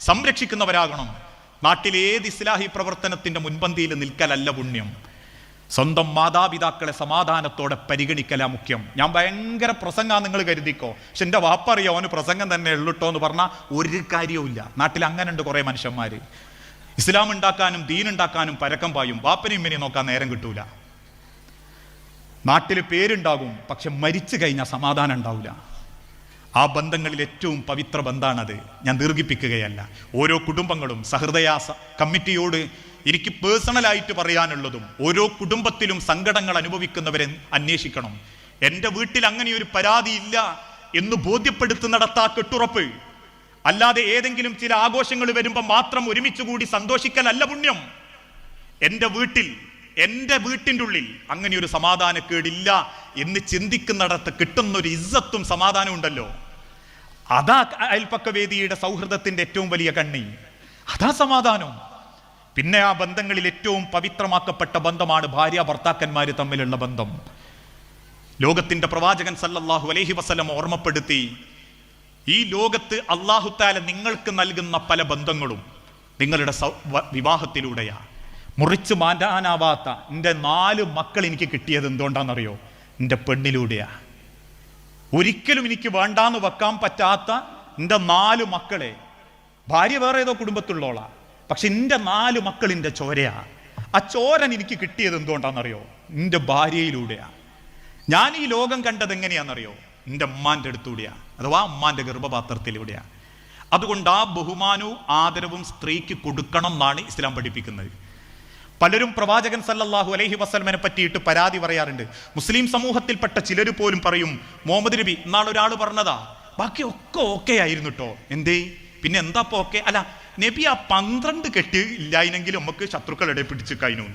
സംരക്ഷിക്കുന്നവരാകണം. നാട്ടിലേത് ഇസ്ലാഹി പ്രവർത്തനത്തിന്റെ മുൻപന്തിയിൽ നിൽക്കലല്ല പുണ്യം. സ്വന്തം മാതാപിതാക്കളെ സമാധാനത്തോടെ പരിഗണിക്കല മുഖ്യം. ഞാൻ ഭയങ്കര പ്രസംഗം നിങ്ങൾ കരുതിക്കോ. പക്ഷെ എന്റെ വാപ്പറിയോ അവന് പ്രസംഗം തന്നെ ഉള്ളിട്ടോ എന്ന് പറഞ്ഞാൽ ഒരു കാര്യവുമില്ല നാട്ടിൽ അങ്ങനെ ഉണ്ട് കുറേ മനുഷ്യന്മാർ ഇസ്ലാം ഉണ്ടാക്കാനും ദീൻ ഉണ്ടാക്കാനും പരക്കം പായും. വാപ്പനെയും ഇമ്മനെയും നോക്കാൻ നേരം കിട്ടൂല. നാട്ടിൽ പേരുണ്ടാകും പക്ഷെ മരിച്ചു കഴിഞ്ഞാൽ സമാധാനം ഉണ്ടാവില്ല ആ ബന്ധങ്ങളിൽ ഏറ്റവും പവിത്ര ബന്ധാണത്. ഞാൻ ദീർഘിപ്പിക്കുകയല്ല. ഓരോ കുടുംബങ്ങളും സഹൃദയ കമ്മിറ്റിയോട് എനിക്ക് പേഴ്സണലായിട്ട് പറയാനുള്ളതും ഓരോ കുടുംബത്തിലും സങ്കടങ്ങൾ അനുഭവിക്കുന്നവരെ അന്വേഷിക്കണം. എന്റെ വീട്ടിൽ അങ്ങനെ ഒരു പരാതി ഇല്ല എന്ന് ബോധ്യപ്പെടുത്തുന്നിടത്താ കെട്ടുറപ്പ്. അല്ലാതെ ഏതെങ്കിലും ചില ആഘോഷങ്ങൾ വരുമ്പോൾ മാത്രം ഒരുമിച്ച് കൂടി സന്തോഷിക്കലല്ല പുണ്യം. എന്റെ വീട്ടിൽ എന്റെ വീട്ടിന്റെ ഉള്ളിൽ അങ്ങനെ ഒരു സമാധാനക്കേടില്ല എന്ന് ചിന്തിക്കുന്നിടത്ത് കിട്ടുന്നൊരു ഇസ്സത്തും സമാധാനവും ഉണ്ടല്ലോ. അതാ അയൽപ്പക്ക വേദിയുടെ സൗഹൃദത്തിന്റെ ഏറ്റവും വലിയ കണ്ണി. അതാ സമാധാനം. പിന്നെ ആ ബന്ധങ്ങളിൽ ഏറ്റവും പവിത്രമാക്കപ്പെട്ട ബന്ധമാണ് ഭാര്യ ഭർത്താക്കന്മാർ തമ്മിലുള്ള ബന്ധം. ലോകത്തിന്റെ പ്രവാചകൻ സല്ലല്ലാഹു അലൈഹി വസല്ലം ഓർമ്മപ്പെടുത്തി ഈ ലോകത്ത് അള്ളാഹുത്താല നിങ്ങൾക്ക് നൽകുന്ന പല ബന്ധങ്ങളും നിങ്ങളുടെ വിവാഹത്തിലൂടെയാ. മുറിച്ചു മാറ്റാനാവാത്ത എന്റെ നാല് മക്കൾ എനിക്ക് കിട്ടിയത് എന്തുകൊണ്ടാണെന്നറിയോ? എന്റെ പെണ്ണിലൂടെയാ. ഒരിക്കലും എനിക്ക് വേണ്ടാന്ന് വെക്കാൻ പറ്റാത്ത എന്റെ നാല് മക്കളെ. ഭാര്യ വേറെ ഏതോ കുടുംബത്തിലുള്ളോളാ പക്ഷെ എന്റെ നാല് മക്കളിന്റെ ചോരയാ. ആ ചോരൻ എനിക്ക് കിട്ടിയത് എന്തുകൊണ്ടാണെന്നറിയോ എന്റെ ഭാര്യയിലൂടെയാ. ഞാൻ ഈ ലോകം കണ്ടത് എങ്ങനെയാണെന്നറിയോ എന്റെ അമ്മാന്റെ അടുത്തൂടെയാ. അഥവാ അമ്മാന്റെ ഗർഭപാത്രത്തിലൂടെയാ. അതുകൊണ്ട് ആ ബഹുമാനവും ആദരവും സ്ത്രീക്ക് കൊടുക്കണം എന്നാണ് ഇസ്ലാം പഠിപ്പിക്കുന്നത്. പലരും പ്രവാചകൻ സല്ലല്ലാഹു അലൈഹി വസ്ലമനെ പറ്റിയിട്ട് പരാതി പറയാറുണ്ട്. മുസ്ലിം സമൂഹത്തിൽപ്പെട്ട ചിലർ പോലും പറയും മുഹമ്മദ് നബി ഇന്നാൾ ഒരാൾ പറഞ്ഞതാ. ബാക്കി ഒക്കെ ഓക്കെ ആയിരുന്നു കേട്ടോ എന്തേ? പിന്നെ എന്താ ഇപ്പൊ ഓക്കെ അല്ല നബി ആ പന്ത്രണ്ട് കെട്ടി ഇല്ലായിനെങ്കിൽ നമുക്ക് ശത്രുക്കളുടെ പിടിച്ചു കഴിഞ്ഞു.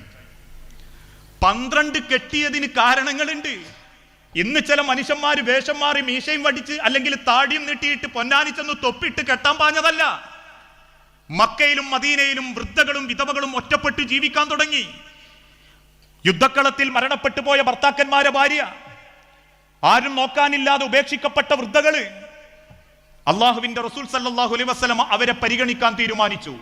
പന്ത്രണ്ട് കെട്ടിയതിന് കാരണങ്ങളുണ്ട്. ഇന്ന് ചില മനുഷ്യന്മാര് വേഷം മാറി മീശയും വടിച്ച് അല്ലെങ്കിൽ താടിയും നീട്ടിയിട്ട് പൊന്നാനിച്ചെന്ന് തൊപ്പിട്ട് കെട്ടാൻ പാഞ്ഞതല്ല. മക്കയിലും മദീനയിലും വൃദ്ധകളും വിധവകളും ഒറ്റപ്പെട്ട് ജീവിക്കാൻ തുടങ്ങി. യുദ്ധക്കളത്തിൽ മരണപ്പെട്ടു പോയ ഭർത്താക്കന്മാരെ ഭാര്യ ആരും നോക്കാനില്ലാതെ ഉപേക്ഷിക്കപ്പെട്ട വൃദ്ധകൾ അള്ളാഹുവിന്റെ റസൂൽ സല്ലാഹു അലൈ വസല്ലം അവരെ പരിഗണിക്കാൻ തീരുമാനിച്ചു.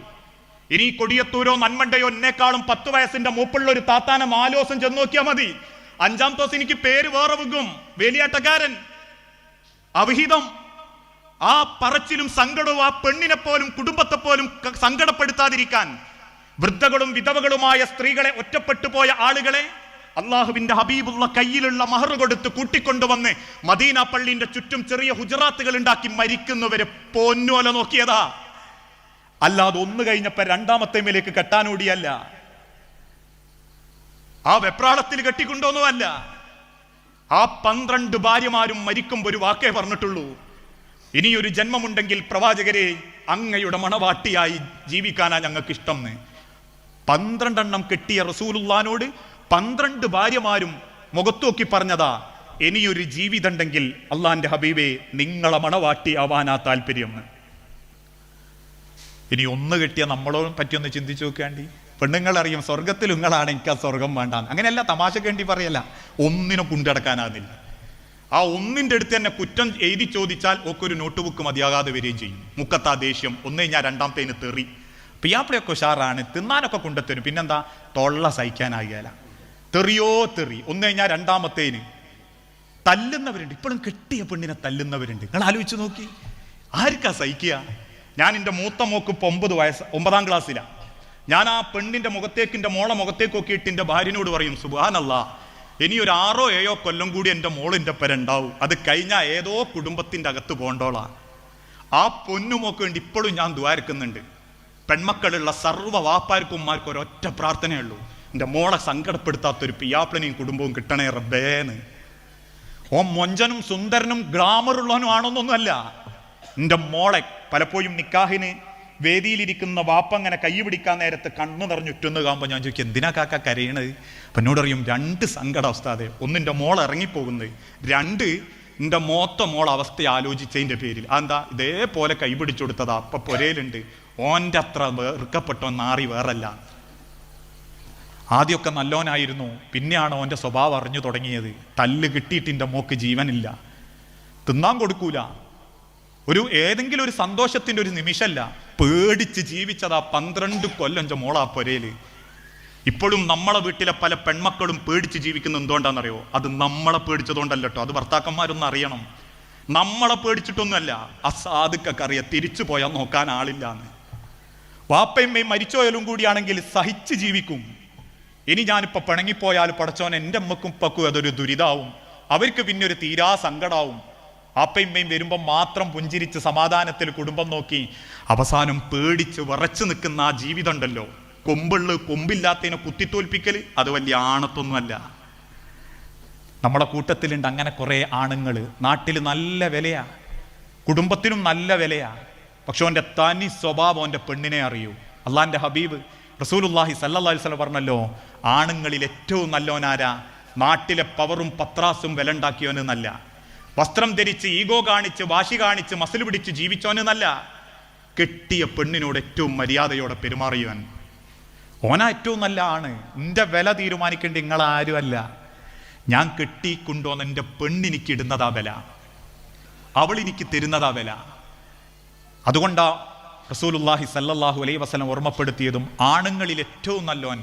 ഇനി കൊടിയത്തൂരോ നന്മണ്ടയോ എന്നെക്കാളും പത്ത് വയസ്സിന്റെ മൂപ്പുള്ള ഒരു താത്താനെ മാലോസം ചെന്ന് നോക്കിയാൽ മതി. അഞ്ചാം ദിവസം എനിക്ക് പേര് വേറെ വെക്കും. വേലിയാട്ടക്കാരൻ. അവിഹിതം. ആ പറച്ചിലും സങ്കടവും ആ പെണ്ണിനെ പോലും കുടുംബത്തെ പോലും സങ്കടപ്പെടുത്താതിരിക്കാൻ വൃദ്ധകളും വിധവകളുമായ സ്ത്രീകളെ ഒറ്റപ്പെട്ടു പോയ ആളുകളെ അള്ളാഹുവിന്റെ ഹബീബുള്ള കയ്യിലുള്ള മഹർ കൊടുത്ത് കൂട്ടിക്കൊണ്ടുവന്ന് മദീന പള്ളിന്റെ ചുറ്റും ചെറിയ ഹുജറാത്തുകൾ ഉണ്ടാക്കി മരിക്കുന്നവരെ പൊന്നോല നോക്കിയതാ. അല്ലാതെ ഒന്ന് കഴിഞ്ഞപ്പോ രണ്ടാമത്തെ മേലേക്ക് കെട്ടാനോടിയല്ല ആ വെപ്രാളത്തിൽ കെട്ടിക്കൊണ്ടോന്നുമല്ല ആ പന്ത്രണ്ട് ഭാര്യമാരും മരിക്കുമ്പോൾ ഒരു വാക്കേ പറഞ്ഞിട്ടുള്ളൂ. ഇനിയൊരു ജന്മമുണ്ടെങ്കിൽ പ്രവാചകരെ അങ്ങയുടെ മണവാട്ടിയായി ജീവിക്കാനാ ഞങ്ങൾക്ക് ഇഷ്ടം എന്ന് പന്ത്രണ്ടെണ്ണം കെട്ടിയ റസൂലുള്ളാനോട് പന്ത്രണ്ട് ഭാര്യമാരും മുഖത്തോക്കി പറഞ്ഞതാ ഇനിയൊരു ജീവിതമുണ്ടെങ്കിൽ അള്ളാന്റെ ഹബീബെ നിങ്ങളെ മണവാട്ടി ആവാനാ താല്പര്യം ഇനി ഒന്ന് കിട്ടിയ നമ്മളോട് പറ്റിയൊന്ന് ചിന്തിച്ചു നോക്കാണ്ടി. പെണ്ണുങ്ങൾ അറിയും സ്വർഗത്തിൽ നിങ്ങളാണ് എനിക്ക് ആ സ്വർഗം വേണ്ടാന്ന്. അങ്ങനെയല്ല തമാശക്ക് വേണ്ടി പറയല്ല. ഒന്നിനും കൊണ്ടടക്കാനാകുന്നില്ല ആ ഒന്നിന്റെ അടുത്ത് തന്നെ കുറ്റം എഴുതി ചോദിച്ചാൽ ഒക്കെ ഒരു നോട്ട് ബുക്ക് മതിയാകാതെ വരികയും ചെയ്യും. മുക്കത്താ ദേഷ്യം. ഒന്ന് കഴിഞ്ഞാൽ രണ്ടാമത്തേന് തെറി. പിയാപ്പിളിയൊക്കെ ഉഷാറാണ്. തിന്നാനൊക്കെ കൊണ്ടുത്തരും. പിന്നെന്താ? തൊള്ള സഹിക്കാനാകിയാല തെറിയോ തെറി. ഒന്ന് കഴിഞ്ഞാൽ രണ്ടാമത്തേന്. തല്ലുന്നവരുണ്ട്. ഇപ്പോഴും കെട്ടിയ പെണ്ണിനെ തല്ലുന്നവരുണ്ട്. നിങ്ങൾ ആലോചിച്ച് നോക്കി. ആർക്കാ സഹിക്കുക? ഞാൻ എന്റെ മൂത്ത മോക്ക് ഇപ്പൊ ഒമ്പത് വയസ്സ് ഒമ്പതാം ക്ലാസ്സിലാണ് ഞാൻ ആ പെണ്ണിന്റെ മുഖത്തേക്ക് എന്റെ മോളെ മുഖത്തേക്കൊക്കെ ഇട്ട് എന്റെ ഭാര്യനോട് പറയും സുബാനല്ല ഇനി ഒരു ആറോ ഏഴോ കൊല്ലം കൂടി എന്റെ മോളിന്റെ പെരുണ്ടാവും അത് കഴിഞ്ഞാൽ ഏതോ കുടുംബത്തിന്റെ അകത്ത് പോണ്ടോളാ ആ പൊന്നുമോക്ക് വേണ്ടി ഇപ്പോഴും ഞാൻ ദ്വാരക്കുന്നുണ്ട്. പെൺമക്കളുള്ള സർവ വാപ്പാർക്കും ഉമ്മാർക്കും ഒരൊറ്റ പ്രാർത്ഥനയുള്ളൂ എന്റെ മോളെ സങ്കടപ്പെടുത്താത്തൊരു പിയാപ്പിളനെയും കുടുംബവും കിട്ടണേ റബ്ബേന്ന്. ഓ മൊഞ്ചനും സുന്ദരനും ഗ്ലാമറുള്ളവനും ആണെന്നൊന്നുമല്ല എന്റെ മോളെ പലപ്പോഴും നിക്കാഹിന് വേദിയിലിരിക്കുന്ന വാപ്പ അങ്ങനെ കൈ പിടിക്കാൻ നേരത്ത് കണ്ണു നിറഞ്ഞുറ്റുന്ന കാണുമ്പോൾ ഞാൻ ചോദിക്കും എന്തിനാ കാക്ക കരയണത്? അപ്പം എന്നോട് അറിയും രണ്ട് സങ്കട അവസ്ഥാതെ ഒന്ന് എന്റെ മോൾ ഇറങ്ങിപ്പോകുന്നത് രണ്ട് എന്റെ മോത്ത മോൾ അവസ്ഥ ആലോചിച്ചതിന്റെ പേരിൽ. അതെന്താ? ഇതേപോലെ കൈ പിടിച്ചു കൊടുത്തതാ അപ്പം പൊരയിലുണ്ട് ഓന്റെ അത്ര വെറുക്കപ്പെട്ടോ നാറി വേറല്ല. ആദ്യമൊക്കെ നല്ലോനായിരുന്നു പിന്നെയാണ് ഓന്റെ സ്വഭാവം അറിഞ്ഞു തുടങ്ങിയത്. തല്ല് കിട്ടിയിട്ട് എന്റെ മോക്ക് ജീവനില്ല. തിന്നാൻ കൊടുക്കൂല. ഒരു ഏതെങ്കിലും ഒരു സന്തോഷത്തിന്റെ ഒരു നിമിഷമല്ല. പേടിച്ച് ജീവിച്ചതാ പന്ത്രണ്ട് കൊല്ലം ചെ മോളാ പൊരയിൽ ഇപ്പോഴും നമ്മളെ വീട്ടിലെ പല പെൺമക്കളും പേടിച്ച് ജീവിക്കുന്ന എന്തുകൊണ്ടാണെന്നറിയോ? അത് നമ്മളെ പേടിച്ചതുകൊണ്ടല്ല കേട്ടോ അത് ഭർത്താക്കന്മാരൊന്നും അറിയണം. നമ്മളെ പേടിച്ചിട്ടൊന്നുമല്ല. അറിയാം. തിരിച്ചു പോയാൽ നോക്കാൻ ആളില്ല എന്ന് വാപ്പയമ്മയും മരിച്ചോയാലും കൂടിയാണെങ്കിൽ സഹിച്ച് ജീവിക്കും. ഇനി ഞാനിപ്പോൾ പിണങ്ങിപ്പോയാൽ പടച്ചോൻ എന്റെ അമ്മക്കും ഉപ്പക്കും അതൊരു ദുരിതാവും. അവർക്ക് പിന്നെ ഒരു തീരാ സങ്കടാവും. ആപ്പയമ്മയും വരുമ്പോൾ മാത്രം പുഞ്ചിരിച്ച് സമാധാനത്തിൽ കുടുംബം നോക്കി അവസാനം പേടിച്ച് വിറച്ചു നിൽക്കുന്ന ആ ജീവിതം ഉണ്ടല്ലോ കൊമ്പുള്ളു കൊമ്പില്ലാത്തതിനെ കുത്തിത്തോൽപ്പിക്കൽ അത് വലിയ ആണത്തൊന്നുമല്ല. നമ്മളെ കൂട്ടത്തിലുണ്ട് അങ്ങനെ കുറേ ആണുങ്ങൾ നാട്ടിൽ നല്ല വിലയാ. കുടുംബത്തിനും നല്ല വിലയാ. പക്ഷെ അവന്റെ തനി സ്വഭാവം അവന്റെ പെണ്ണിനെ അറിയൂ. അള്ളാന്റെ ഹബീബ് റസൂലുല്ലാഹി സല്ലല്ലാഹി അലൈഹി വസല്ലം പറഞ്ഞല്ലോ ആണുങ്ങളിൽ ഏറ്റവും നല്ലവനാരാ നാട്ടിലെ പവറും പത്രാസും വില നല്ല വസ്ത്രം ധരിച്ച് ഈഗോ കാണിച്ച് വാശി കാണിച്ച് മസിൽ പിടിച്ച് ജീവിച്ചോനെന്നല്ല കെട്ടിയ പെണ്ണിനോട് ഏറ്റവും മര്യാദയോടെ പെരുമാറിയവൻ. ഓന ഏറ്റവും നല്ല ആണ് എന്റെ വില തീരുമാനിക്കേണ്ട നിങ്ങളാരുമല്ല ഞാൻ കെട്ടിക്കൊണ്ടുവന്ന് എന്റെ പെണ്ണിനിക്ക് ഇടുന്നതാ വില. അവൾ എനിക്ക് തരുന്നതാ വില. അതുകൊണ്ടാ റസൂലുല്ലാഹി സല്ലല്ലാഹു അലൈ വസല്ലം ഓർമ്മപ്പെടുത്തിയതും ആണുങ്ങളിൽ ഏറ്റവും നല്ലോൻ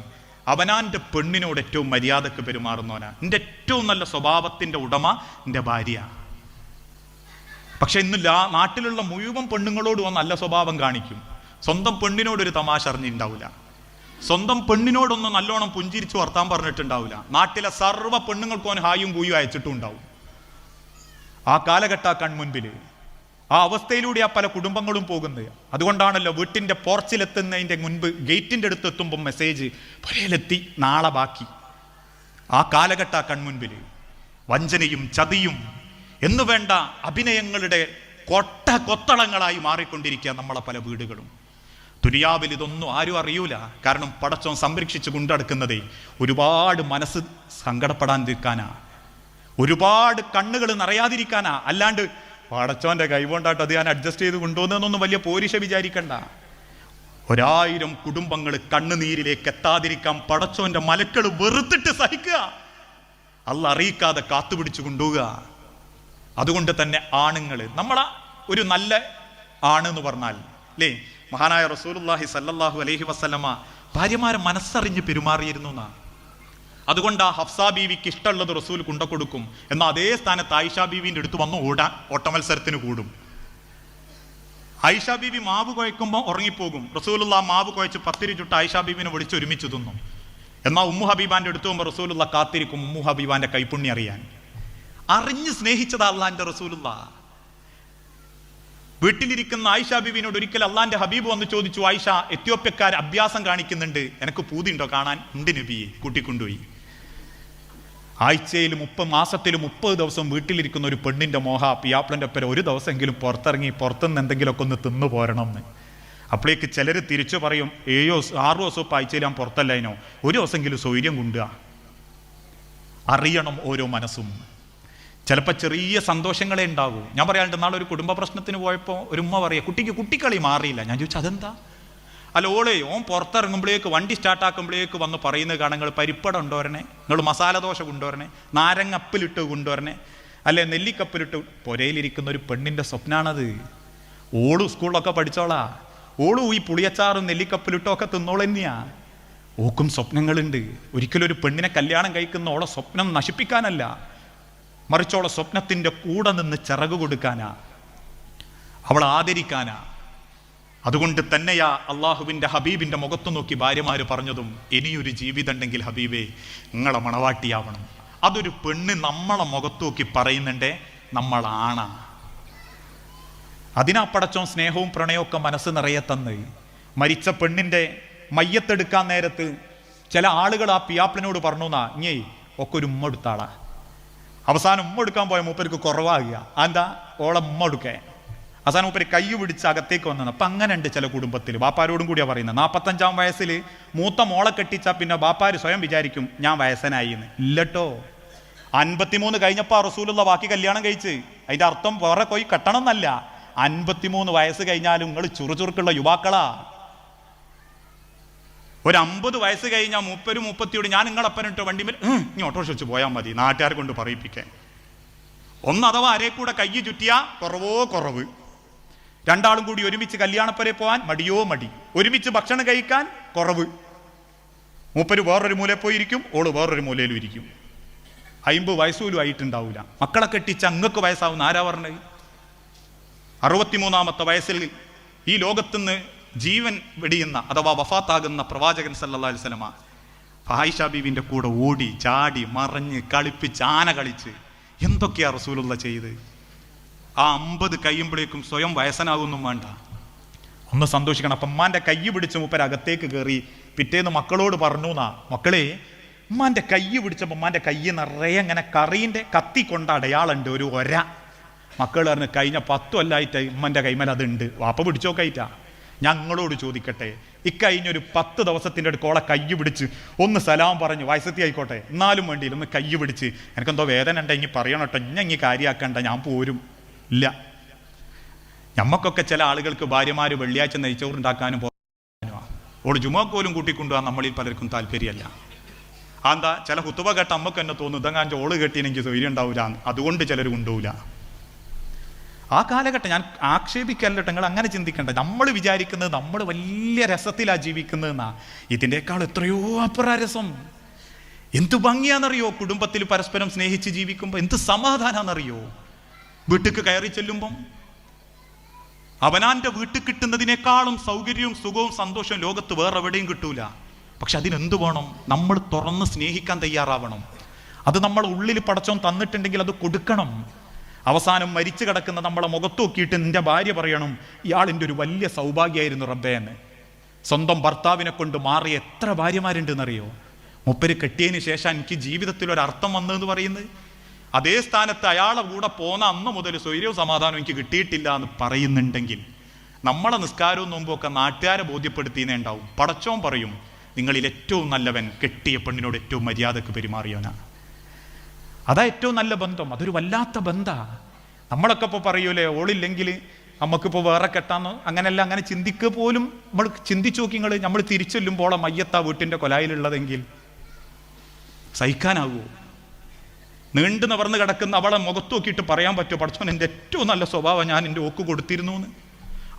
അവനാന്റെ പെണ്ണിനോട് ഏറ്റവും മര്യാദയ്ക്ക് പെരുമാറുന്നവനാണ് എന്റെ ഏറ്റവും നല്ല സ്വഭാവത്തിന്റെ ഉടമ എന്റെ ഭാര്യ. പക്ഷെ ഇന്ന് നാട്ടിലുള്ള മുഴുവൻ പെണ്ണുങ്ങളോടും നല്ല സ്വഭാവം കാണിക്കും. സ്വന്തം പെണ്ണിനോടൊരു തമാശ അറിഞ്ഞിട്ടുണ്ടാവില്ല സ്വന്തം പെണ്ണിനോടൊന്ന് നല്ലോണം പുഞ്ചിരിച്ച് വർത്താൻ പറഞ്ഞിട്ടുണ്ടാവില്ല നാട്ടിലെ സർവ പെണ്ണുങ്ങൾക്കും ഹായും കൂയും അയച്ചിട്ടും ഉണ്ടാവും. ആ കാലഘട്ട കൺമുൻപിൽ ആ അവസ്ഥയിലൂടെ ആ പല കുടുംബങ്ങളും പോകുന്നത്. അതുകൊണ്ടാണല്ലോ വീട്ടിന്റെ പോർച്ചിലെത്തുന്നതിന്റെ മുൻപ് ഗേറ്റിന്റെ അടുത്ത് എത്തുമ്പോൾ മെസ്സേജ് പുരയിലെത്തി നാളെ ബാക്കി. ആ കാലഘട്ട കൺമുൻപിൽ വഞ്ചനയും ചതിയും എന്നു വേണ്ട അഭിനയങ്ങളുടെ കൊട്ട കൊത്തളങ്ങളായി മാറിക്കൊണ്ടിരിക്കുക നമ്മളെ പല വീടുകളും. ദുനിയാവിൽ ഇതൊന്നും ആരും അറിയൂല. കാരണം പടച്ചോൻ സംരക്ഷിച്ച് കൊണ്ടടക്കുന്നതേ ഒരുപാട് മനസ്സ് സങ്കടപ്പെടാൻ നിൽക്കാനാ. ഒരുപാട് കണ്ണുകൾ നിറയാതിരിക്കാനാ. അല്ലാണ്ട് പടച്ചോന്റെ കൈകൊണ്ടാട്ട് അത് ഞാൻ അഡ്ജസ്റ്റ് ചെയ്ത് കൊണ്ടുപോകുന്നതെന്നൊന്നും വലിയ പോരിശ വിചാരിക്കണ്ട. ഒരായിരം കുടുംബങ്ങൾ കണ്ണുനീരിലേക്ക് എത്താതിരിക്കാൻ പടച്ചോന്റെ മലക്കൾ വെറുത്തിട്ട് സഹിക്കുക. അല്ല അറിയിക്കാതെ കാത്തുപിടിച്ച് കൊണ്ടുപോവുക. അതുകൊണ്ട് തന്നെ ആണുങ്ങൾ നമ്മളെ ഒരു നല്ല ആണെന്ന് പറഞ്ഞാൽ അല്ലേ മഹാനായ റസൂലുള്ളാഹി സല്ലാഹു അലഹി വസല്ലമ ഭാര്യമാരെ മനസ്സറിഞ്ഞ് പെരുമാറിയിരുന്നു എന്നാ. അതുകൊണ്ട് ആ ഹഫ്സ ബീവിക്ക് ഇഷ്ടമുള്ളത് റസൂൽ കൊണ്ട കൊടുക്കും എന്നാൽ അതേ സ്ഥാനത്ത് ആയിഷ ബീവിന്റെ അടുത്ത് വന്ന് ഓടാൻ ഓട്ടമത്സരത്തിന് കൂടും. ആയിഷ ബീവി മാവ് കുഴക്കുമ്പോൾ ഉറങ്ങിപ്പോകും. റസൂലുള്ള മാവ് കുഴച്ച് പത്തിരി ചുട്ട് ആയിഷ ബീവിനെ വിളിച്ച് ഒരുമിച്ച് തിന്നും. എന്നാൽ ഉമ്മു ഹബീബാന്റെ അടുത്ത് പോകുമ്പോൾ റസൂലുള്ള കാത്തിരിക്കും ഉമ്മു ഹബീബാന്റെ കൈപ്പുണ്യം അറിയാൻ. അറിഞ്ഞ് സ്നേഹിച്ചത് അള്ളാന്റെ റസൂലുള്ള. വീട്ടിലിരിക്കുന്ന ആയിഷ ബീവിനോട് ഒരിക്കൽ അള്ളാന്റെ ഹബീബ് വന്ന് ചോദിച്ചു ആയിഷ എത്യോപ്യക്കാർ അഭ്യാസം കാണിക്കുന്നുണ്ട്. എനിക്ക് പൂതിയുണ്ടോ കാണാൻ? ഉണ്ട് നബിയെ. കൂട്ടിക്കൊണ്ടുപോയി. ആഴ്ചയിൽ മുപ്പത് മാസത്തിൽ മുപ്പത് ദിവസം വീട്ടിലിരിക്കുന്ന ഒരു പെണ്ണിന്റെ മോഹ പിയാപ്പിളിന്റെ ഒപ്പര ഒരു ദിവസമെങ്കിലും പുറത്തിറങ്ങി പുറത്തുനിന്ന് എന്തെങ്കിലുമൊക്കെ ഒന്ന് തിന്നു പോരണം എന്ന് അപ്പോഴേക്ക് ചിലർ തിരിച്ചു പറയും ഏഴോ ആറു ദിവസം ഇപ്പം ആഴ്ചയിൽ ഞാൻ പുറത്തല്ലതിനോ ഒരു ദിവസമെങ്കിലും സൗകര്യം കൊണ്ടുക അറിയണം ഓരോ മനസ്സും. ചിലപ്പോൾ ചെറിയ സന്തോഷങ്ങളെ ഉണ്ടാകൂ ഞാൻ പറയാനുണ്ട് നാളെ ഒരു കുടുംബ പ്രശ്നത്തിന് പോയപ്പോൾ ഒരു ഉമ്മ പറയുക കുട്ടിക്ക് കുട്ടിക്കളി മാറിയില്ല. ഞാൻ ചോദിച്ചു അതെന്താ? അല്ല ഓളെ ഓൻ പുറത്തിറങ്ങുമ്പോഴേക്ക് വണ്ടി സ്റ്റാർട്ടാക്കുമ്പോഴേക്ക് വന്ന് പറയുന്ന കാണങ്ങൾ പരിപ്പട കൊണ്ടുവരണേ നിങ്ങൾ മസാല ദോശ കൊണ്ടുവരണേ നാരങ്ങപ്പിലിട്ട് കൊണ്ടുവരണേ അല്ലെ നെല്ലിക്കപ്പിലിട്ട് പുരയിലിരിക്കുന്ന ഒരു പെണ്ണിന്റെ സ്വപ്നാണത്. ഓൾ സ്കൂളിലൊക്കെ പഠിച്ചോളാ. ഓളു ഈ പുളിയച്ചാറും നെല്ലിക്കപ്പിലിട്ടും ഒക്കെ തിന്നോൾ തന്നെയാ. ഓക്കും സ്വപ്നങ്ങളുണ്ട്. ഒരിക്കലും ഒരു പെണ്ണിനെ കല്യാണം കഴിക്കുന്ന ഓളെ സ്വപ്നം നശിപ്പിക്കാനല്ല. മറിച്ചോളെ സ്വപ്നത്തിന്റെ കൂടെ നിന്ന് ചിറക് കൊടുക്കാനാ. അവളെ ആദരിക്കാനാ. അതുകൊണ്ട് തന്നെയാ അള്ളാഹുവിന്റെ ഹബീബിന്റെ മുഖത്തു നോക്കി ഭാര്യമാർ പറഞ്ഞതും ഇനിയൊരു ജീവിതം ഉണ്ടെങ്കിൽ ഹബീബേ നിങ്ങളെ മണവാട്ടിയാവണം. അതൊരു പെണ്ണ് നമ്മളെ മുഖത്തു നോക്കി പറയുന്നുണ്ടേ നമ്മളാണാ. അതിനാ പടച്ചോൻ സ്നേഹവും പ്രണയവും മനസ്സ് നിറയെ തന്ന്. മരിച്ച പെണ്ണിന്റെ മയ്യത്തെടുക്കാൻ നേരത്ത് ചില ആളുകൾ ആ പിയാപ്പിളിനോട് പറഞ്ഞു എന്നാ ഇങ്ങേ ഒക്കെ ഒരു ഉമ്മ എടുത്താളാ. അവസാനം ഉമ്മ എടുക്കാൻ പോയ മൂപ്പർക്ക് കുറവാകുക. എന്താ ഓളെ ഉമ്മ എടുക്കേ. അവസാനം മൂപ്പര് കൈ പിടിച്ച് അകത്തേക്ക് വന്നത് അപ്പം അങ്ങനെ ഉണ്ട് ചില കുടുംബത്തിൽ ബാപ്പാരോടും കൂടിയാ പറയുന്നത്. നാൽപ്പത്തഞ്ചാം വയസ്സിൽ മൂത്ത മോളെ കെട്ടിച്ചാൽ പിന്നെ ബാപ്പാര് സ്വയം വിചാരിക്കും ഞാൻ വയസ്സനായി എന്ന് ഇല്ലട്ടോ. അൻപത്തിമൂന്ന് കഴിഞ്ഞപ്പോൾ റസൂലുള്ള ബാക്കി കല്യാണം കഴിച്ച്. അതിന്റെ അർത്ഥം വേറെ പോയി കെട്ടണം എന്നല്ല. അൻപത്തിമൂന്ന് വയസ്സ് കഴിഞ്ഞാലും നിങ്ങൾ ചുറുചുറുക്കുള്ള യുവാക്കളാ. ഒരു അമ്പത് വയസ്സ് കഴിഞ്ഞാൽ മുപ്പരും മുപ്പത്തിയോട് ഞാൻ നിങ്ങളപ്പനിട്ട് വണ്ടി മേൽ ഇനി ഓട്ടോറിക്ഷ വെച്ച് പോയാൽ മതി നാട്ടുകാരെ കൊണ്ട് പറയിപ്പിക്കാൻ. ഒന്ന് അഥവാ അരേ കൂടെ കൈ ചുറ്റിയാ കുറവോ കുറവ്. രണ്ടാളും കൂടി ഒരുമിച്ച് കല്യാണപ്പരെ പോകാൻ മടിയോ മടി. ഒരുമിച്ച് ഭക്ഷണം കഴിക്കാൻ കുറവ്. മൂപ്പര് വേറൊരു മൂലയിൽ പോയിരിക്കും ഓൾ വേറൊരു മൂലയിലും ഇരിക്കും. അയിമ്പത് വയസ്സൂലും ആയിട്ടുണ്ടാവില്ല മക്കളെ കെട്ടിച്ച് അങ്ങക്ക് വയസ്സാവുന്ന ആരാ പറഞ്ഞത്? അറുപത്തിമൂന്നാമത്തെ വയസ്സിൽ ഈ ലോകത്തുനിന്ന് ജീവൻ വെടിയുന്ന അഥവാ വഫാത്താകുന്ന പ്രവാചകൻ സല്ലല്ലാഹു അലൈഹി വസല്ലമ ഫായിഷ ബീവിന്റെ കൂടെ ഓടി ചാടി മറിഞ്ഞ് കളിപ്പിച്ച് ആന കളിച്ച് എന്തൊക്കെയാ റസൂലുള്ള ചെയ്ത് ആ അമ്പത് കഴിയുമ്പോഴേക്കും സ്വയം വയസ്സനാകുന്നും വേണ്ട. ഒന്ന് സന്തോഷിക്കണം. അപ്പം ഉമ്മാന്റെ കൈ പിടിച്ച മൂപ്പര് അകത്തേക്ക് കയറി പിറ്റേന്ന് മക്കളോട് പറഞ്ഞു എന്നാ മക്കളെ ഉമ്മാന്റെ കൈ പിടിച്ചപ്പോൾ ഉമ്മാന്റെ കൈ നിറയെ അങ്ങനെ കറീന്റെ കത്തി കൊണ്ട അടയാളുണ്ട് ഒരു ഒര. മക്കൾ പറഞ്ഞു കഴിഞ്ഞ പത്തു കൊല്ലായിട്ട് ഉമ്മന്റെ കൈമേൽ അതുണ്ട്. വാപ്പ പിടിച്ചോക്കായിട്ടാ. ഞങ്ങളോട് ചോദിക്കട്ടെ? ഇക്കഴിഞ്ഞൊരു പത്ത് ദിവസത്തിന്റെ അടുത്ത് കോളെ കൈ പിടിച്ച് ഒന്ന് സലാം പറഞ്ഞു വയസ്സത്തി ആയിക്കോട്ടെ? എന്നാലും വേണ്ടിയില്ല ഒന്ന് കൈ പിടിച്ച്. എനിക്കെന്തോ വേദന ഉണ്ടെങ്കിൽ പറയണം കേട്ടോ. ഇഞ്ഞ ഇങ്ങി കാര്യമാക്കണ്ട ഞാൻ പോരും. ഇല്ല. ഞമ്മക്കൊക്കെ ചില ആളുകൾക്ക് ഭാര്യമാർ വെള്ളിയാഴ്ച നെയ്ച്ചോറുണ്ടാക്കാനും പോകാനുമാ ഓട് ജുമാക്കോലും കൂട്ടിക്കൊണ്ടുപോകാൻ നമ്മളിൽ പലർക്കും താല്പര്യമല്ല. എന്താ ചില കുത്തുവ കേട്ട അമ്മയ്ക്ക് തന്നെ തോന്നും ഇതങ്ങാൻ ഓൾ കെട്ടിയെനിക്ക് സൗകര്യം ഉണ്ടാവില്ല അതുകൊണ്ട് ചിലർ കൊണ്ടുപോകില്ല ആ കാലഘട്ടം ഞാൻ ആക്ഷേപിക്കല്ല നിങ്ങൾ അങ്ങനെ ചിന്തിക്കണ്ട. നമ്മൾ വിചാരിക്കുന്നത് നമ്മൾ വലിയ രസത്തിലാണ് ജീവിക്കുന്നതെന്നാ. ഇതിന്റെക്കാൾ എത്രയോ അപ്പുറ രസം എന്ത് ഭംഗിയാണെന്നറിയോ? കുടുംബത്തിൽ പരസ്പരം സ്നേഹിച്ച് ജീവിക്കുമ്പോൾ എന്ത് സമാധാനമാണെന്നറിയോ വീട്ടിക്ക് കയറി ചെല്ലുമ്പം അവനാന്റെ വീട്ടിൽ കിട്ടുന്നതിനേക്കാളും സൗകര്യവും സുഖവും സന്തോഷവും ലോകത്ത് വേറെ എവിടെയും കിട്ടൂല. പക്ഷെ അതിനെന്ത് വേണം? നമ്മൾ തുറന്ന് സ്നേഹിക്കാൻ തയ്യാറാവണം. അത് നമ്മൾ ഉള്ളിൽ പടച്ചോൻ തന്നിട്ടുണ്ടെങ്കിൽ അത് കൊടുക്കണം. അവസാനം മരിച്ചു കിടക്കുന്ന നമ്മളെ മുഖത്ത് നോക്കിയിട്ട് നിന്റെ ഭാര്യ പറയണം ഇയാളിന്റെ ഒരു വലിയ സൗഭാഗ്യമായിരുന്നു റബ്ബേ എന്ന്. സ്വന്തം ഭർത്താവിനെ കൊണ്ട് മാറിയ എത്ര ഭാര്യമാരുണ്ടെന്നറിയോ? മുപ്പര് കെട്ടിയതിന് ശേഷം എനിക്ക് ജീവിതത്തിൽ ഒരു അർത്ഥം വന്നതെന്ന് പറയുന്നത് അതേ സ്ഥാനത്ത് അയാളെ കൂടെ പോന്ന അന്ന് മുതൽ സ്വൈര്യവും സമാധാനവും എനിക്ക് കിട്ടിയിട്ടില്ല എന്ന് പറയുന്നുണ്ടെങ്കിൽ നമ്മളെ നിസ്കാരവും നോമ്പൊക്കെ നാട്ടുകാരെ ബോധ്യപ്പെടുത്തിയേ ഉണ്ടാവും. പടച്ചോൻ പറയും നിങ്ങളിൽ ഏറ്റവും നല്ലവൻ കെട്ടിയ പെണ്ണിനോട് ഏറ്റവും മര്യാദയ്ക്ക് പെരുമാറിയവനാണ് അതാ ഏറ്റവും നല്ല ബന്ധം. അതൊരു വല്ലാത്ത ബന്ധാ. നമ്മളൊക്കെ ഇപ്പോൾ പറയൂലേ ഓളില്ലെങ്കിൽ നമുക്കിപ്പോൾ വേറെ കെട്ടാന്ന്. അങ്ങനെയല്ല അങ്ങനെ ചിന്തിക്കുക പോലും നമ്മൾ ചിന്തിച്ചു നോക്കി നിങ്ങൾ നമ്മൾ തിരിച്ചെല്ലുമ്പോൾ മയ്യത്താ വീട്ടിന്റെ കൊലായിലുള്ളതെങ്കിൽ സഹിക്കാനാവുമോ നീണ്ടു നിവർന്ന് കിടക്കുന്ന അവളെ മുഖത്ത് നോക്കിയിട്ട് പറയാൻ പറ്റുമോ? പഠിച്ചോൻ എന്റെ ഏറ്റവും നല്ല സ്വഭാവം ഞാൻ എന്റെ ഓക്ക് കൊടുത്തിരുന്നു എന്ന്.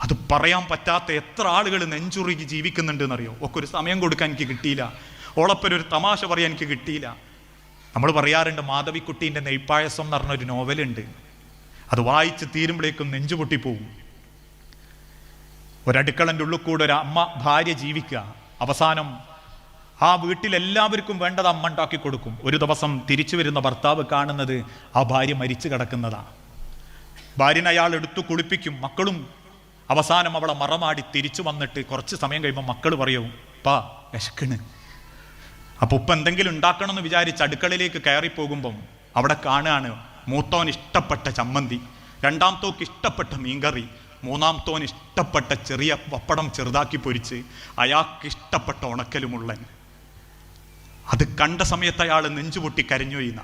അത് പറയാൻ പറ്റാത്ത എത്ര ആളുകൾ നെഞ്ചുറുകി ജീവിക്കുന്നുണ്ടെന്നറിയോ ഒക്കെ ഒരു സമയം കൊടുക്കാൻ എനിക്ക് കിട്ടിയില്ല. ഓളപ്പൊരു ഒരു തമാശ പറയാൻ എനിക്ക് കിട്ടിയില്ല. നമ്മൾ പറയാറുണ്ട് മാധവിക്കുട്ടീന്റെ നെയ്പ്പായസം എന്ന് പറഞ്ഞൊരു നോവലുണ്ട്. അത് വായിച്ച് തീരുമ്പോഴേക്കും നെഞ്ചു പൊട്ടിപ്പോവും. ഒരടുക്കളന്റെ ഉള്ളിൽ കൂടെ ഒരു അമ്മ ഭാര്യ ജീവിക്കുക. അവസാനം ആ വീട്ടിലെല്ലാവർക്കും വേണ്ടത് അമ്മ ഉണ്ടാക്കി കൊടുക്കും. ഒരു ദിവസം തിരിച്ചു വരുന്ന ഭർത്താവ് കാണുന്നത് ആ ഭാര്യ മരിച്ചു കിടക്കുന്നതാണ് ഭാര്യനെ അയാൾ എടുത്തു കുളിപ്പിക്കും. മക്കളും അവസാനം അവളെ മറമാടി തിരിച്ചു വന്നിട്ട് കുറച്ച് സമയം കഴിയുമ്പോൾ മക്കൾ പറയും പാ വിശക്കണ്. അപ്പൊ ഉപ്പ എന്തെങ്കിലും ഉണ്ടാക്കണം എന്ന് വിചാരിച്ച് അടുക്കളയിലേക്ക് കയറി പോകുമ്പം അവിടെ കാണുകയാണ് മൂത്തോൻ ഇഷ്ടപ്പെട്ട ചമ്മന്തി രണ്ടാമത്തോക്ക് ഇഷ്ടപ്പെട്ട മീൻകറി മൂന്നാമത്തോൻ ഇഷ്ടപ്പെട്ട ചെറിയ പപ്പടം ചെറുതാക്കി പൊരിച്ച് അയാൾക്ക് ഇഷ്ടപ്പെട്ട ഉണക്കലുമുള്ളൻ. അത് കണ്ട സമയത്ത് അയാൾ നെഞ്ചുപൊട്ടി കരഞ്ഞു ചെയ്യുന്ന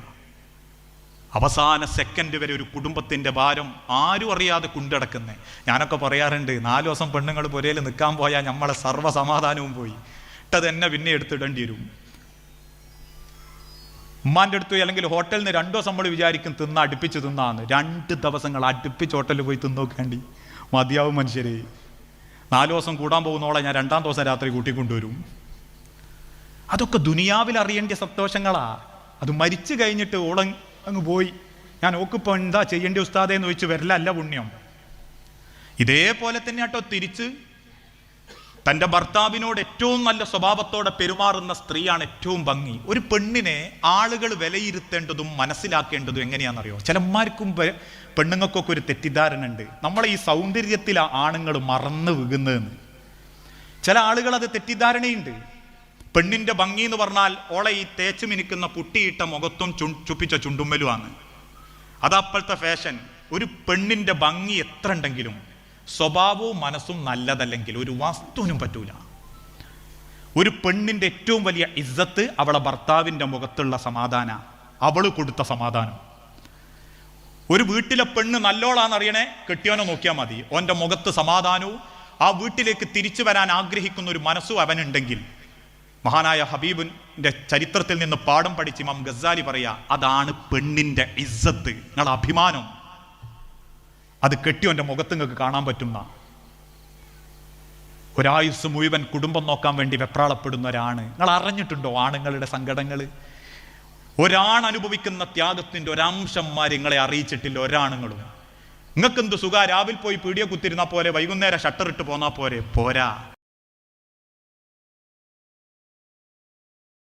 അവസാന സെക്കൻഡ് വരെ ഒരു കുടുംബത്തിന്റെ ഭാരം ആരും അറിയാതെ കുണ്ടടക്കുന്നേ. ഞാനൊക്കെ പറയാറുണ്ട് നാല് ദിവസം പെണ്ണുങ്ങൾ പുരയിൽ നിൽക്കാൻ പോയാൽ നമ്മളെ സർവസമാധാനവും പോയി. ഇട്ടത് എന്നെ പിന്നെ എടുത്തിടേണ്ടി വരും. ഉമ്മാന്റെ അടുത്ത് അല്ലെങ്കിൽ ഹോട്ടലിൽ നിന്ന് രണ്ടോ നമ്മൾ വിചാരിക്കും തിന്ന അടുപ്പിച്ച് തിന്നാന്ന്. രണ്ട് ദിവസങ്ങൾ അടുപ്പിച്ച് ഹോട്ടലിൽ പോയി തിന്നോക്കേണ്ടി മതിയാവും മനുഷ്യരെ. നാല് ദിവസം കൂടാൻ പോകുന്നോളെ ഞാൻ രണ്ടാം ദിവസം രാത്രി കൂട്ടിക്കൊണ്ടുവരും. അതൊക്കെ ദുനിയാവിൽ അറിയേണ്ട സന്തോഷങ്ങളാ. അത് മരിച്ചു കഴിഞ്ഞിട്ട് ഓളൻ അങ്ങ് പോയി. ഞാൻ ഓക്കിപ്പോൾ എന്താ ചെയ്യേണ്ടി ഉസ്താദേ എന്ന് ചോദിച്ചു വരലല്ല പുണ്യം. ഇതേപോലെ തന്നെ കേട്ടോ തിരിച്ച് തന്റെ ഭർത്താവിനോട് ഏറ്റവും നല്ല സ്വഭാവത്തോടെ പെരുമാറുന്ന സ്ത്രീയാണ് ഏറ്റവും ഭംഗി. ഒരു പെണ്ണിനെ ആളുകൾ വിലയിരുത്തേണ്ടതും മനസ്സിലാക്കേണ്ടതും എങ്ങനെയാണെന്നറിയോ? ചിലന്മാർക്കും പെണ്ണുങ്ങൾക്കൊക്കെ ഒരു തെറ്റിദ്ധാരണ ഉണ്ട് നമ്മളെ ഈ സൗന്ദര്യത്തിൽ ആണുങ്ങൾ മറന്നു വീകുന്നതെന്ന്. ചില ആളുകൾ അത് തെറ്റിദ്ധാരണയുണ്ട്. പെണ്ണിന്റെ ഭംഗി എന്ന് പറഞ്ഞാൽ ഓളെ ഈ തേച്ചു മിനിക്കുന്ന പുട്ടിയിട്ട മുഖത്തും ചു ചുപ്പിച്ച ചുണ്ടുമ്മലുമാണ്. അതപ്പോഴത്തെ ഫാഷൻ ഒരു പെണ്ണിന്റെ ഭംഗി എത്ര ഉണ്ടെങ്കിലും സ്വഭാവവും മനസ്സും നല്ലതല്ലെങ്കിൽ ഒരു വസ്തുവിനും പറ്റൂല. ഒരു പെണ്ണിന്റെ ഏറ്റവും വലിയ ഇജ്ജത്ത് അവളെ ഭർത്താവിന്റെ മുഖത്തുള്ള സമാധാന. അവൾ കൊടുത്ത സമാധാനം. ഒരു വീട്ടിലെ പെണ്ണ് നല്ലോളാന്നറിയണേ കെട്ടിയോനെ നോക്കിയാൽ മതി. ഓന്റെ മുഖത്ത് സമാധാനവും ആ വീട്ടിലേക്ക് തിരിച്ചു വരാൻ ആഗ്രഹിക്കുന്ന ഒരു മനസ്സും അവനുണ്ടെങ്കിൽ മഹാനായ ഹബീബിന്റെ ചരിത്രത്തിൽ നിന്ന് പാഠം പഠിച്ച് ഇമാം ഗസാലി പറയാ അതാണ് പെണ്ണിന്റെ ഇസ്സത്ത്. നിങ്ങളുടെ അഭിമാനം. അത് കെട്ടിയോന്റെ മുഖത്ത് നിങ്ങൾക്ക് കാണാൻ പറ്റുന്ന? ഒരായുസ് മുഴുവൻ കുടുംബം നോക്കാൻ വേണ്ടി വെപ്രാളപ്പെടുന്ന ഒരാണ് നിങ്ങൾ അറിഞ്ഞിട്ടുണ്ടോ ആണുങ്ങളുടെ സങ്കടങ്ങൾ? ഒരാൺ അനുഭവിക്കുന്ന ത്യാഗത്തിന്റെ ഒരംശന്മാർ നിങ്ങളെ അറിയിച്ചിട്ടില്ല ഒരാണുങ്ങളും. നിങ്ങൾക്ക് എന്ത് സുഖ? രാവിലെ പോയി പീടിയ കുത്തിരുന്നാൽ പോരെ? വൈകുന്നേരം ഷട്ടർ ഇട്ട് പോന്നാൽ പോരെ? പോരാ.